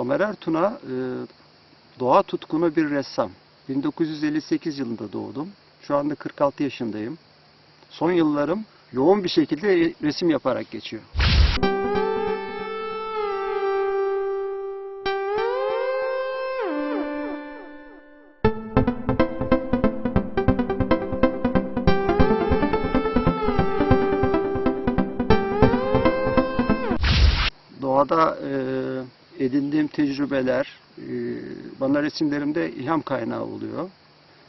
Tamer Ertuna e, doğa tutkunu bir ressam. 1958 yılında doğdum. Şu anda 46 yaşındayım. Son yıllarım yoğun bir şekilde resim yaparak geçiyor. Edindiğim tecrübeler e, bana resimlerimde ilham kaynağı oluyor.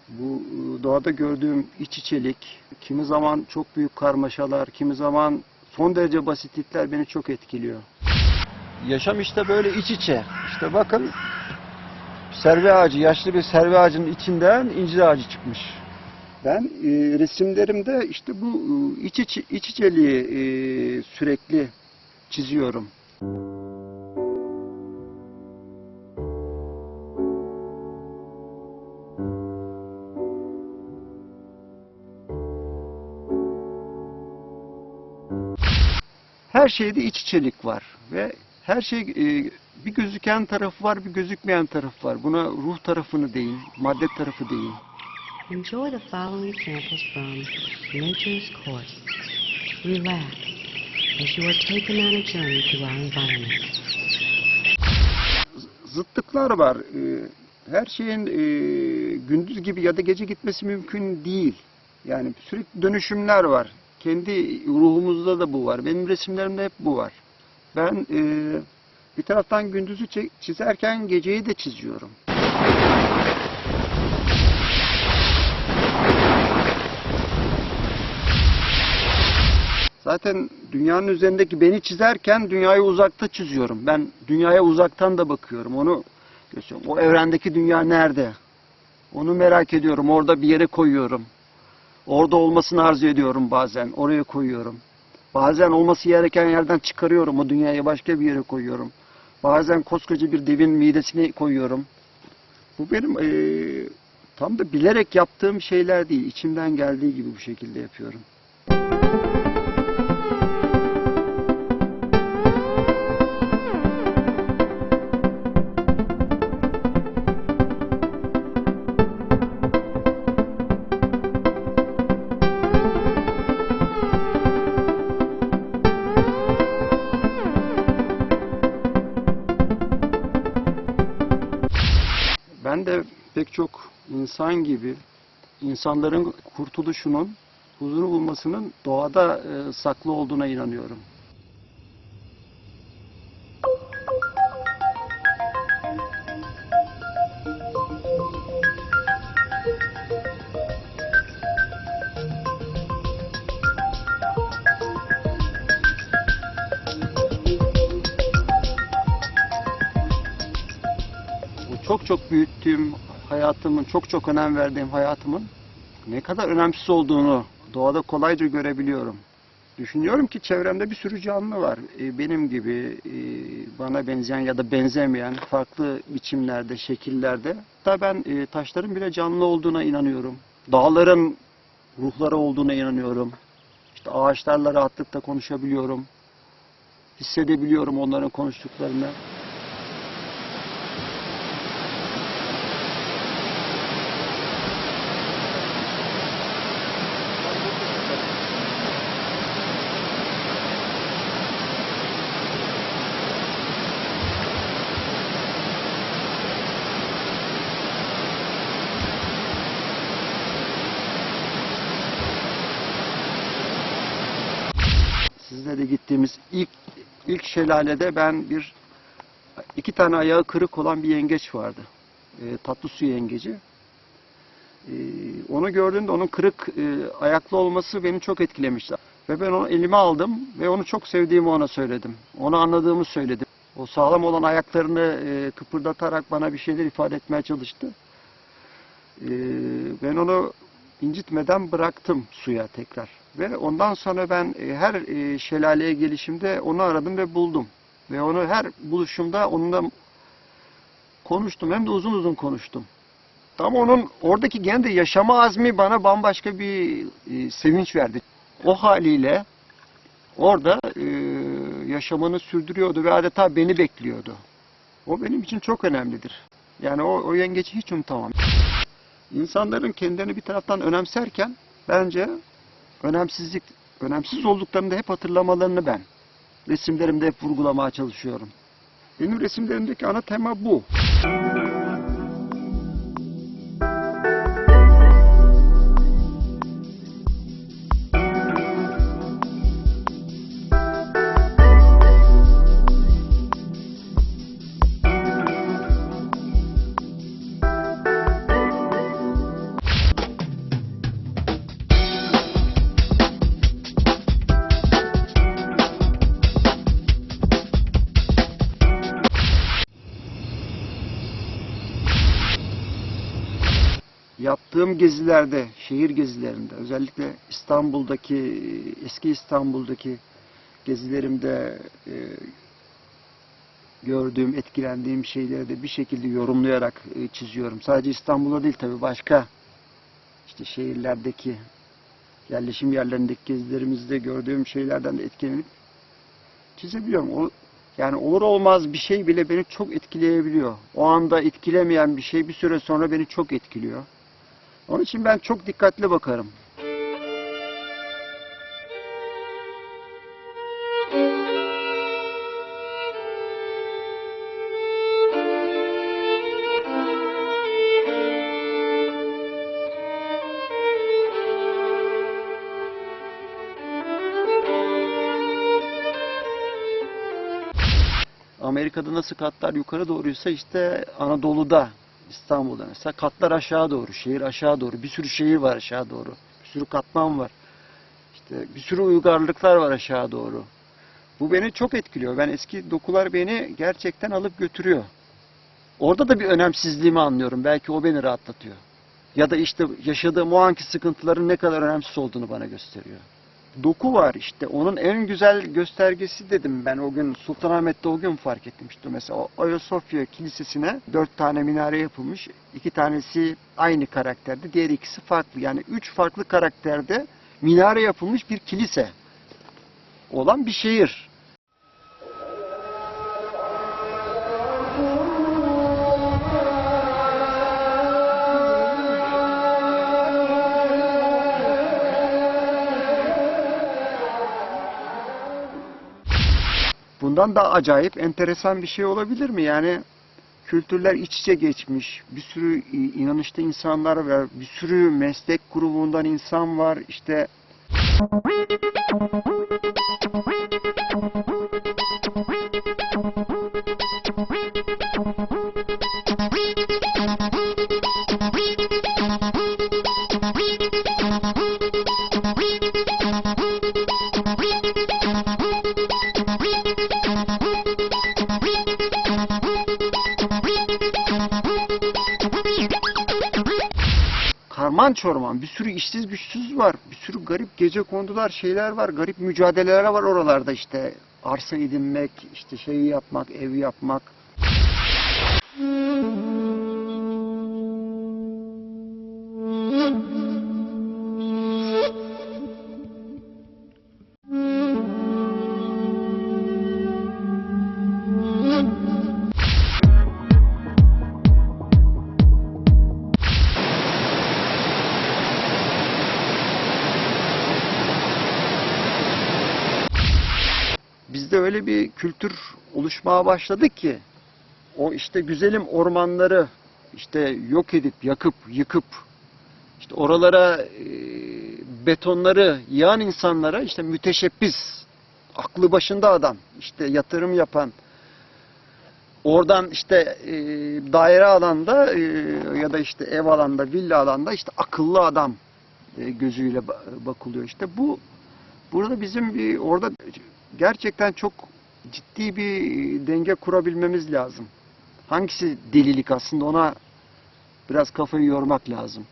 Bu e, doğada gördüğüm iç içelik, kimi zaman çok büyük karmaşalar, kimi zaman son derece basitlikler beni çok etkiliyor. Yaşam işte böyle iç içe. İşte bakın serve ağacı, yaşlı bir serve ağacının içinden incir ağacı çıkmış. Ben e, resimlerimde işte bu e, iç, iç, iç içeliği e, sürekli çiziyorum. Her şeyde iç içelik var ve her şey e, bir gözüken tarafı var, bir gözükmeyen tarafı var. Buna ruh tarafını deyin, madde tarafı deyin. Enjoy the following samples from Nature's Course. Relax as you are taken on a journey through our environment. zıtlıklar var. Ee, Her şeyin e, gündüz gibi ya da gece gitmesi mümkün değil. Yani sürekli dönüşümler var. Kendi ruhumuzda da bu var. Benim resimlerimde hep bu var. Ben e, bir taraftan gündüzü çizerken geceyi de çiziyorum. Zaten dünyanın üzerindeki beni çizerken dünyayı uzakta çiziyorum. Ben dünyaya uzaktan da bakıyorum. Onu gösteriyorum. O evrendeki dünya nerede? Onu merak ediyorum. Orada bir yere koyuyorum. Orada olmasını arzu ediyorum bazen. Oraya koyuyorum. Bazen olması gereken yerden çıkarıyorum. O dünyayı başka bir yere koyuyorum. Bazen koskoca bir devin midesine koyuyorum. Bu benim eee, tam da bilerek yaptığım şeyler değil. İçimden geldiği gibi bu şekilde yapıyorum. Çok insan gibi insanların kurtuluşunun, huzuru bulmasının doğada e, saklı olduğuna inanıyorum. Çok çok büyüttüğüm hayatımın, çok çok önem verdiğim hayatımın ne kadar önemsiz olduğunu doğada kolayca görebiliyorum. Düşünüyorum ki çevremde bir sürü canlı var. Ee, benim gibi e, bana benzeyen ya da benzemeyen farklı biçimlerde, şekillerde. Hatta ben e, taşların bile canlı olduğuna inanıyorum. Dağların ruhları olduğuna inanıyorum. İşte ağaçlarla rahatlıkla konuşabiliyorum. Hissedebiliyorum onların konuştuklarını. Şelalede ben bir iki tane ayağı kırık olan bir yengeç vardı. E, tatlı su yengeci. E, onu gördüğümde onun kırık e, ayaklı olması beni çok etkilemişti. Ve ben onu elime aldım ve onu çok sevdiğimi ona söyledim. Onu anladığımı söyledim. O sağlam olan ayaklarını e, kıpırdatarak bana bir şeyler ifade etmeye çalıştı. E, ben onu incitmeden bıraktım suya tekrar. Ve ondan sonra ben e, her e, şelaleye gelişimde onu aradım ve buldum. Ve onu her buluşumda onunla konuştum. Hem de uzun uzun konuştum. Tam onun oradaki kendi yaşama azmi bana bambaşka bir e, sevinç verdi. O haliyle orada yaşamını sürdürüyordu ve adeta beni bekliyordu. O benim için çok önemlidir. Yani o, o yengeci hiç unutamam. İnsanların kendilerini bir taraftan önemserken bence önemsizlik, önemsiz olduklarını hep hatırlamalarını ben resimlerimde hep vurgulamaya çalışıyorum. Benim resimlerimdeki ana tema bu. Yaptığım gezilerde, şehir gezilerinde, özellikle İstanbul'daki, eski İstanbul'daki gezilerimde e, gördüğüm, etkilendiğim şeyleri de bir şekilde yorumlayarak e, çiziyorum. Sadece İstanbul'a değil tabii başka işte şehirlerdeki, yerleşim yerlerindeki gezilerimizde gördüğüm şeylerden de etkilenip çizebiliyorum. O, yani olur olmaz bir şey bile beni çok etkileyebiliyor. O anda etkilemeyen bir şey bir süre sonra beni çok etkiliyor. Onun için ben çok dikkatli bakarım. Amerika'da nasıl katlar yukarı doğruysa işte Anadolu'da, İstanbul'da mesela katlar aşağı doğru, şehir aşağı doğru. Bir sürü şehir var aşağı doğru. Bir sürü katman var. İşte bir sürü uygarlıklar var aşağı doğru. Bu beni çok etkiliyor. Ben eski dokular beni gerçekten alıp götürüyor. Orada da bir önemsizliğimi anlıyorum. Belki o beni rahatlatıyor. Ya da işte yaşadığım o anki sıkıntıların ne kadar önemsiz olduğunu bana gösteriyor doku var işte. Onun en güzel göstergesi dedim ben o gün Sultanahmet'te o gün fark ettim işte mesela Ayasofya Kilisesi'ne dört tane minare yapılmış. iki tanesi aynı karakterde, diğer ikisi farklı. Yani üç farklı karakterde minare yapılmış bir kilise olan bir şehir. Bundan da acayip, enteresan bir şey olabilir mi? Yani kültürler iç içe geçmiş, bir sürü inanışta insanlar var, bir sürü meslek grubundan insan var. İşte karman çorman, bir sürü işsiz güçsüz var, bir sürü garip gece kondular, şeyler var, garip mücadeleler var oralarda işte. Arsa edinmek, işte şeyi yapmak, ev yapmak. Kültür oluşmaya başladı ki o işte güzelim ormanları işte yok edip yakıp yıkıp işte oralara e, betonları yağan insanlara işte müteşebbis aklı başında adam işte yatırım yapan oradan işte e, daire alanda e, ya da işte ev alanda villa alanda işte akıllı adam e, gözüyle ba- bakılıyor. İşte bu burada bizim bir orada gerçekten çok ciddi bir denge kurabilmemiz lazım. Hangisi delilik aslında ona biraz kafayı yormak lazım.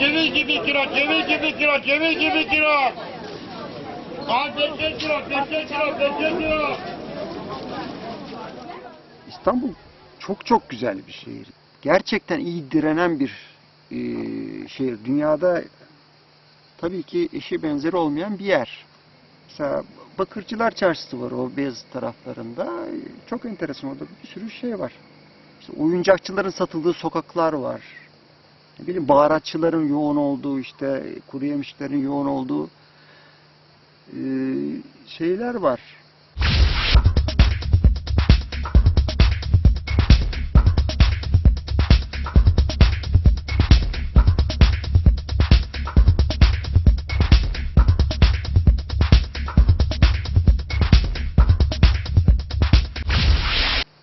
Ceviz gibi kilo, ceviz gibi kilo, ceviz gibi kilo. Al 5 kilo, 5 kilo, 5 kilo. İstanbul çok çok güzel bir şehir. Gerçekten iyi direnen bir e, şehir. Dünyada tabii ki eşi benzeri olmayan bir yer. Mesela Bakırcılar Çarşısı var o Beyazıt taraflarında. Çok enteresan orada bir sürü şey var. İşte oyuncakçıların satıldığı sokaklar var. Ne bileyim baharatçıların yoğun olduğu işte kuru yemişlerin yoğun olduğu e, şeyler var.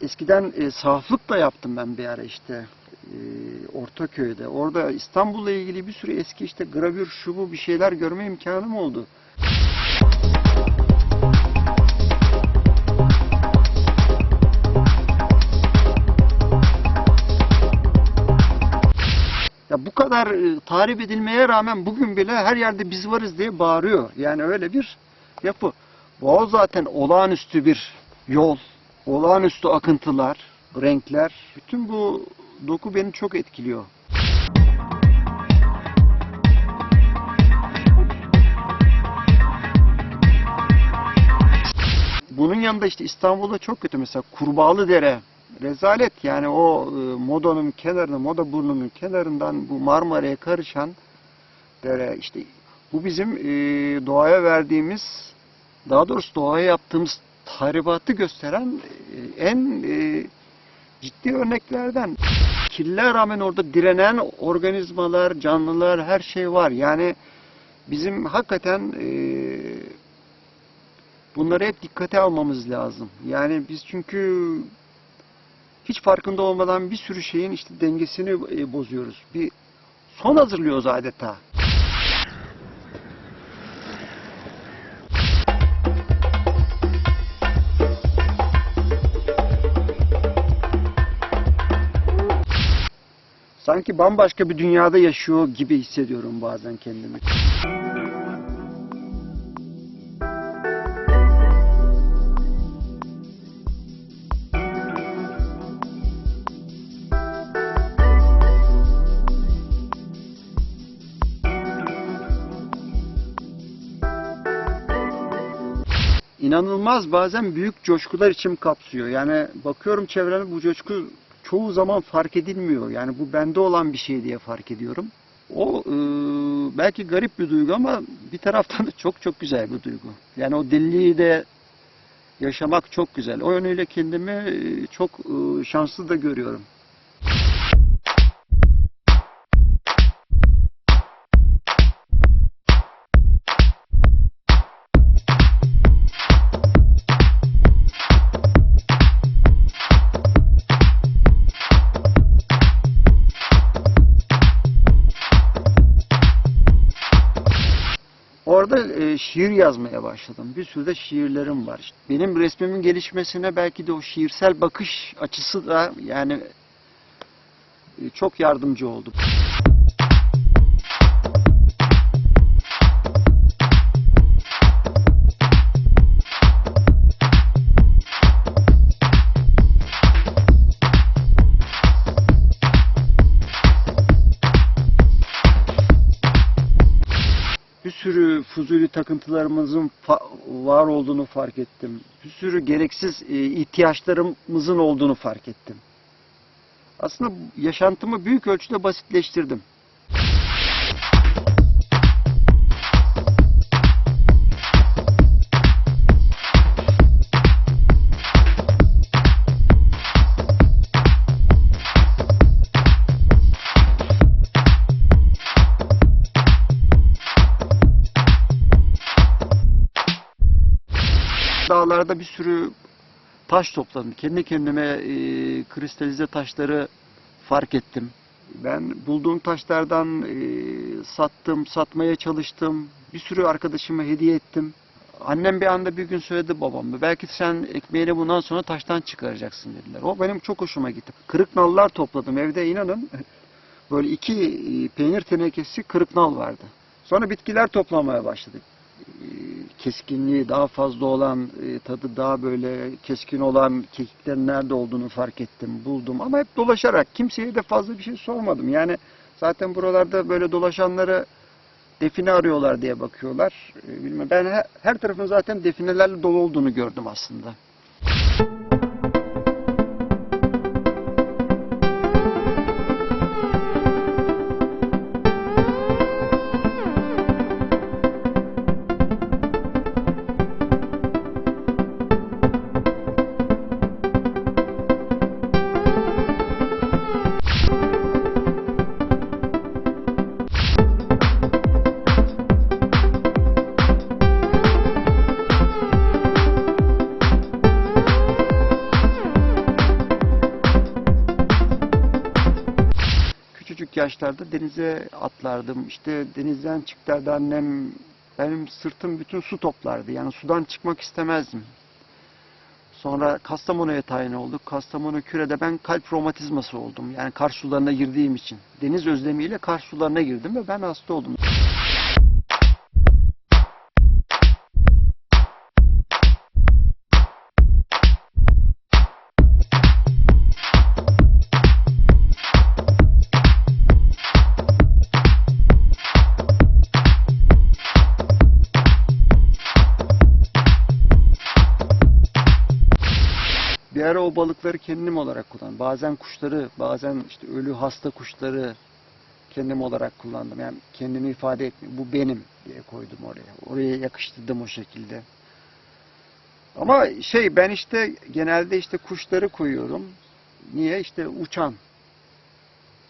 Eskiden e, sahaflık da yaptım ben bir ara işte e, Ortaköy'de. Orada İstanbul'la ilgili bir sürü eski işte gravür şu bu bir şeyler görme imkanım oldu. Ya bu kadar e, tarif edilmeye rağmen bugün bile her yerde biz varız diye bağırıyor. Yani öyle bir yapı. Boğaz zaten olağanüstü bir yol, olağanüstü akıntılar, renkler. Bütün bu doku beni çok etkiliyor. Bunun yanında işte İstanbul'da çok kötü mesela Kurbağalı Dere rezalet yani o e, modanın kenarına, moda burnunun kenarından bu Marmara'ya karışan dere işte bu bizim e, doğaya verdiğimiz daha doğrusu doğaya yaptığımız tahribatı gösteren e, en e, ciddi örneklerden. Kirliliğe rağmen orada direnen organizmalar, canlılar, her şey var. Yani bizim hakikaten e, bunları hep dikkate almamız lazım. Yani biz çünkü hiç farkında olmadan bir sürü şeyin işte dengesini e, bozuyoruz. Bir son hazırlıyoruz adeta. Sanki bambaşka bir dünyada yaşıyor gibi hissediyorum bazen kendimi. inanılmaz bazen büyük coşkular içim kapsıyor. Yani bakıyorum çevreme bu coşku çoğu zaman fark edilmiyor. Yani bu bende olan bir şey diye fark ediyorum. O e, belki garip bir duygu ama bir taraftan da çok çok güzel bir duygu. Yani o deliliği de yaşamak çok güzel. O yönüyle kendimi e, çok e, şanslı da görüyorum. Şiir yazmaya başladım. Bir sürü de şiirlerim var. Benim resmimin gelişmesine belki de o şiirsel bakış açısı da yani e, çok yardımcı oldu. Fuzuli takıntılarımızın var olduğunu fark ettim. Bir sürü gereksiz e, ihtiyaçlarımızın olduğunu fark ettim. Aslında yaşantımı büyük ölçüde basitleştirdim. Dağlarda bir sürü taş topladım. Kendi kendime e, kristalize taşları fark ettim. Ben bulduğum taşlardan e, sattım, satmaya çalıştım. Bir sürü arkadaşıma hediye ettim. Annem bir anda bir gün söyledi babam. Belki sen ekmeğini bundan sonra taştan çıkaracaksın dediler. O benim çok hoşuma gitti. Kırık nallar topladım evde inanın. Böyle iki e, peynir tenekesi kırık nal vardı. Sonra bitkiler toplamaya başladık. Keskinliği daha fazla olan, e, tadı daha böyle keskin olan kekiklerin nerede olduğunu fark ettim, buldum. Ama hep dolaşarak, kimseye de fazla bir şey sormadım. Yani zaten buralarda böyle dolaşanları define arıyorlar diye bakıyorlar. E, Bilmem. Ben her, her tarafın zaten definelerle dolu olduğunu gördüm aslında. Yaşlarda denize atlardım. İşte denizden çıktığında annem benim sırtım bütün su toplardı. Yani sudan çıkmak istemezdim. Sonra Kastamonu'ya tayin olduk. Kastamonu Küre'de ben kalp romatizması oldum. Yani kar sularına girdiğim için. Deniz özlemiyle kar sularına girdim ve ben hasta oldum. Ara o balıkları kendim olarak kullandım. Bazen kuşları, bazen işte ölü hasta kuşları kendim olarak kullandım. Yani kendimi ifade etmek, bu benim diye koydum oraya. Oraya yakıştırdım o şekilde. Ama şey ben işte genelde işte kuşları koyuyorum. Niye? İşte uçan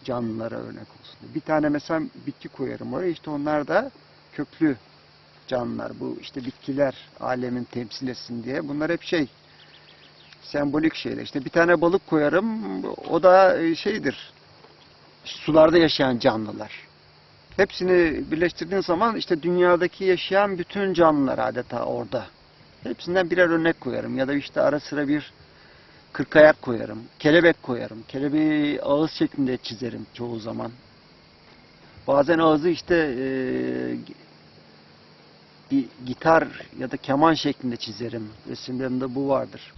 canlılara örnek olsun. Bir tane mesela bitki koyarım oraya. İşte onlar da köklü canlılar. Bu işte bitkiler alemin temsil etsin diye. Bunlar hep şey sembolik şeyler. İşte bir tane balık koyarım. O da e, şeydir. Sularda yaşayan canlılar. Hepsini birleştirdiğin zaman işte dünyadaki yaşayan bütün canlılar adeta orada. Hepsinden birer örnek koyarım. Ya da işte ara sıra bir kırkayak koyarım. Kelebek koyarım. Kelebeği ağız şeklinde çizerim çoğu zaman. Bazen ağzı işte e, bir gitar ya da keman şeklinde çizerim. Resimlerimde bu vardır.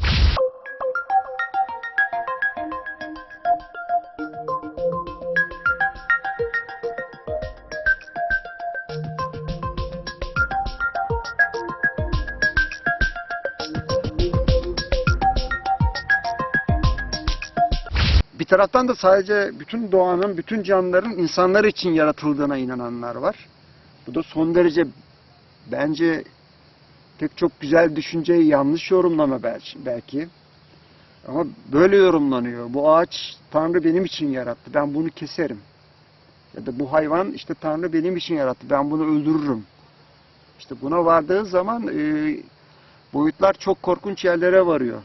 Taraftan da sadece bütün doğanın, bütün canlıların insanlar için yaratıldığına inananlar var. Bu da son derece bence pek çok güzel düşünceyi yanlış yorumlama belki. Ama böyle yorumlanıyor. Bu ağaç Tanrı benim için yarattı. Ben bunu keserim. Ya da bu hayvan işte Tanrı benim için yarattı. Ben bunu öldürürüm. İşte buna vardığı zaman e, boyutlar çok korkunç yerlere varıyor.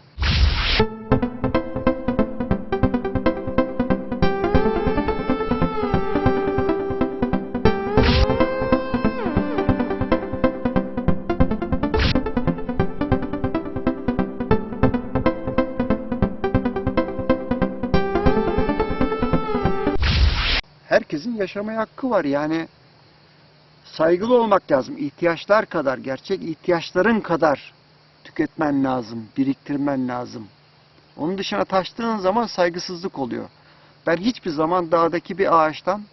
Herkesin yaşamaya hakkı var. Yani saygılı olmak lazım. İhtiyaçlar kadar, gerçek ihtiyaçların kadar tüketmen lazım, biriktirmen lazım. Onun dışına taştığın zaman saygısızlık oluyor. Ben hiçbir zaman dağdaki bir ağaçtan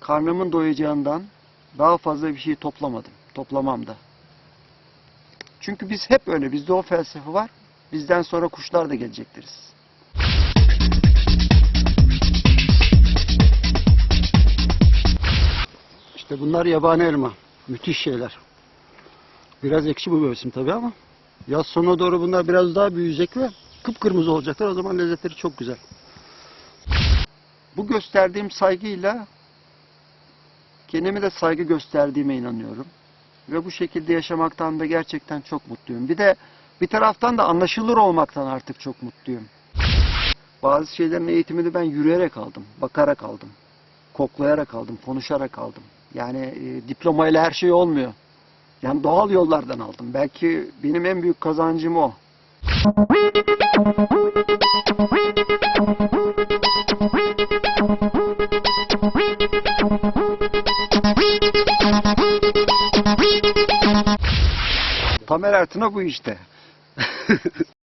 karnımın doyacağından daha fazla bir şey toplamadım. Toplamam da. Çünkü biz hep öyle. Bizde o felsefe var. Bizden sonra kuşlar da gelecektiriz. İşte bunlar yabani elma. Müthiş şeyler. Biraz ekşi bu mevsim tabii ama yaz sonuna doğru bunlar biraz daha büyüyecek ve kıpkırmızı olacaklar. O zaman lezzetleri çok güzel. Bu gösterdiğim saygıyla kendime de saygı gösterdiğime inanıyorum. Ve bu şekilde yaşamaktan da gerçekten çok mutluyum. Bir de bir taraftan da anlaşılır olmaktan artık çok mutluyum. Bazı şeylerin eğitimini ben yürüyerek aldım, bakarak aldım, koklayarak aldım, konuşarak aldım. Yani e, diplomayla her şey olmuyor. Yani doğal yollardan aldım. Belki benim en büyük kazancım o. Tamer Ertin'e bu işte.